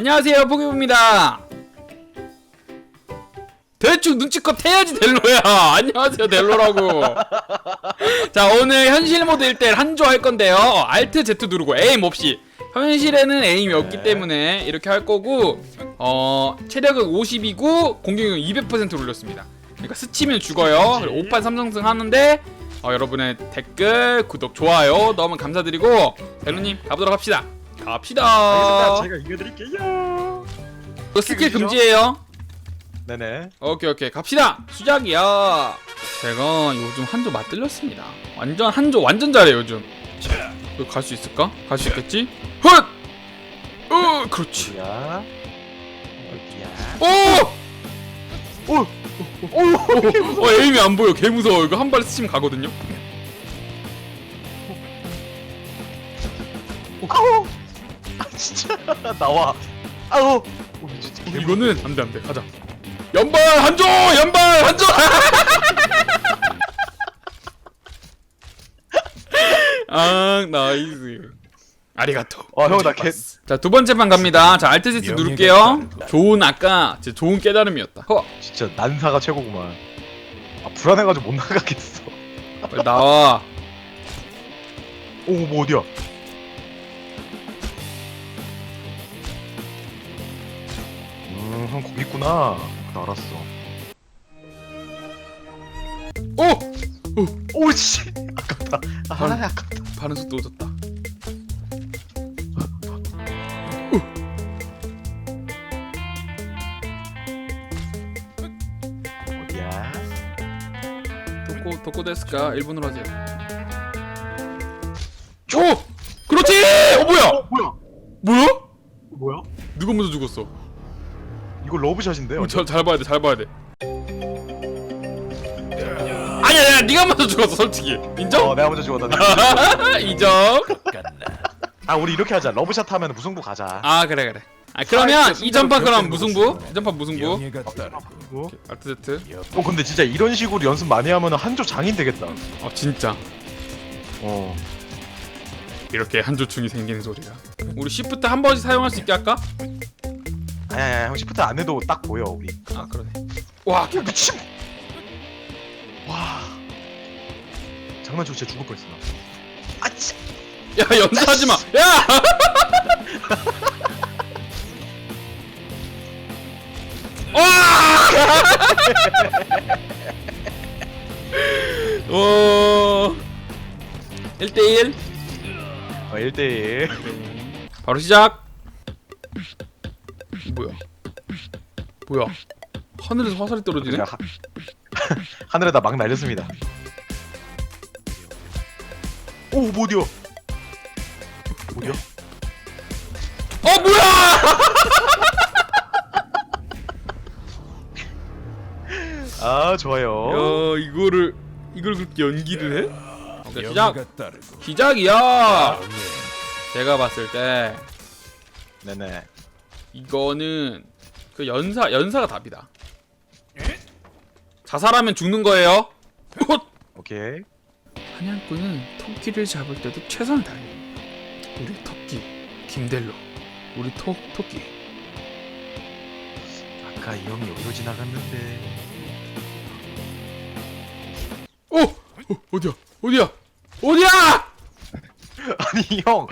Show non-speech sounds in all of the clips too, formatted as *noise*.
안녕하세요 포기부입니다. 대충 눈치껏 해야지 델로야. *laughs* 안녕하세요 델로라고. 자 오늘 현실 모드 1대1 한조 할 건데요. 알트 Z 누르고 에임 없이. 현실에는 에임이 없기 네. 때문에 이렇게 할 거고 어 체력은 50이고 공격력은 200% 올렸습니다. 그러니까 스치면 죽어요. 그리고 5판 3성승 하는데 어, 여러분의 댓글 구독 좋아요 너무 감사드리고 델로님 가보도록 합시다 갑시다 알겠습니다. 제가 이겨드릴게요. 이거 스킬 그죠? 금지예요 네네. 오케이 오케이 갑시다 시작이야 제가 요즘 한조 맞들렸습니다 완전 한조 완전 잘해 요즘 갈 수 있을까? 갈 수 있겠지? 헛! 어 그렇지 어디야? 어디야? 오! 오! 오! 어 에임이 안 보여 개 무서워 이거 한 발에 스치면 가거든요 아우! 아 진짜. *laughs* 나와. 아우! 오, 진짜 개무- 이거는 안돼 안돼. 가자. 연발 한조! 연발 한조! *laughs* 아 나이스. 아리가토 아, 형, 나 개- 자 두 번째 판 갑니다. 자 알트 Z 누를게요. 좋은 아까 제 좋은 깨달음이었다. 허. 진짜 난사가 최고구만. 아 불안해가지고 못 나가겠어. 빨리 나와. 오, 뭐 어디야? 음, 형 거기 있구나. 나 알았어. 오! 오, 씨. 아깝다. 아, 헐. 아깝다. 반응 속도 늦었다 어디야? 도코 도코 데스까 일본어로 하세요 오! 그렇지! 어 뭐야 어, 뭐야? 뭐야? 뭐야? 누가 먼저 죽었어 이거 러브샷인데요? 어, 잘, 잘 봐야 돼, 잘 봐야 돼. 아니야, 아니야, 네가 먼저 죽었어, 솔직히. 인정? 어, 내가 먼저 죽었다. *laughs* 인정. 아, 우리 이렇게 하자. 러브샷 하면 무승부 가자. 아, 그래, 그래. 아, 그러면 아, 이 전판 그럼 무승부? 이 전판 무승부? 명예가 따르고 뭐? 알트 세트. 어, 근데 진짜 이런 식으로 연습 많이 하면 한조 장인 되겠다. 어, 진짜. 어. 이렇게 한조충이 생기는 소리가. 우리 시프트 한 번씩 사용할 수 있게 할까? 아니, 형 시프트 안 해도 딱 보여, 우리. 아, 그러네. 와, 야, 미친! 와. 장난치고 진짜 죽을 뻔했어. 나. 아, 진 야, 연사하지 마. 야! 와! *laughs* 오. 1대1 어, 1대1. 바로 시작. 뭐야? 하늘에서 화살이 떨어지네? 제가 하... 하늘에다 막 날렸습니다. 오, 뭐 어디야? 어디야? 어 뭐야? *laughs* 아, 좋아요. 야 이거를 이걸 그렇게 연기를 해? 오케이 시작. 따르고 시작이야. 제가 봤을 때 네네. 이거는 그 연사 연사가 답이다. 자살하면 죽는 거예요. 헛! 오케이. 사냥꾼은 토끼를 잡을 때도 최선을 다해. 우리 토끼 김델로. 우리 토 토끼. 아까 이 형이 여기로 지나갔는데. 오! 어, 어디야? 어디야? 어디야? 아니, 형.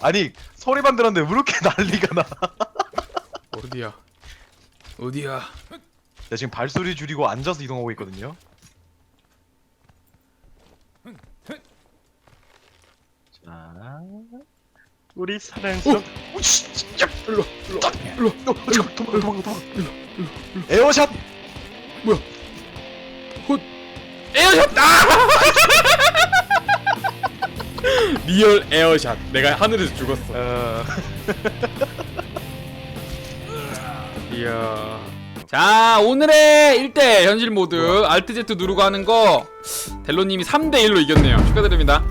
아니, 소리만 들었는데 왜 이렇게 난리가 나? 어디야? 어디야? 나 지금 발소리 줄이고 앉아서 이동하고 있거든요. 자, 우리 사랑스러운 오, 씨, 씨, 야, 일로 일로 일로 어, 잠깐 도망가 도망가 도망가. 에어샷. 에어샷! 아! 리얼 에어샷. 내가 하늘에서 죽었어. 어, *laughs* 이야. 자, 오늘의 1대 현실 모드 알트 Z 누르고 하는 거 델로님이 3대 1로 이겼네요. 축하드립니다.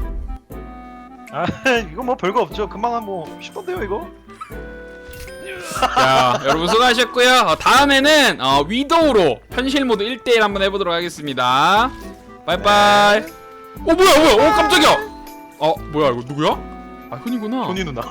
아, *laughs* 이거 뭐 별거 없죠. 금방 뭐 쉽던데요 이거. 자, 여러분 수고하셨고요. 어, 다음에는 어, 위도우로 현실 모드 1대 1 한번 해보도록 하겠습니다. 빠이빠이. 어 뭐야 뭐야? 어 깜짝이야. 어 뭐야 이거 누구야? 아 흔이구나. 손이 누나.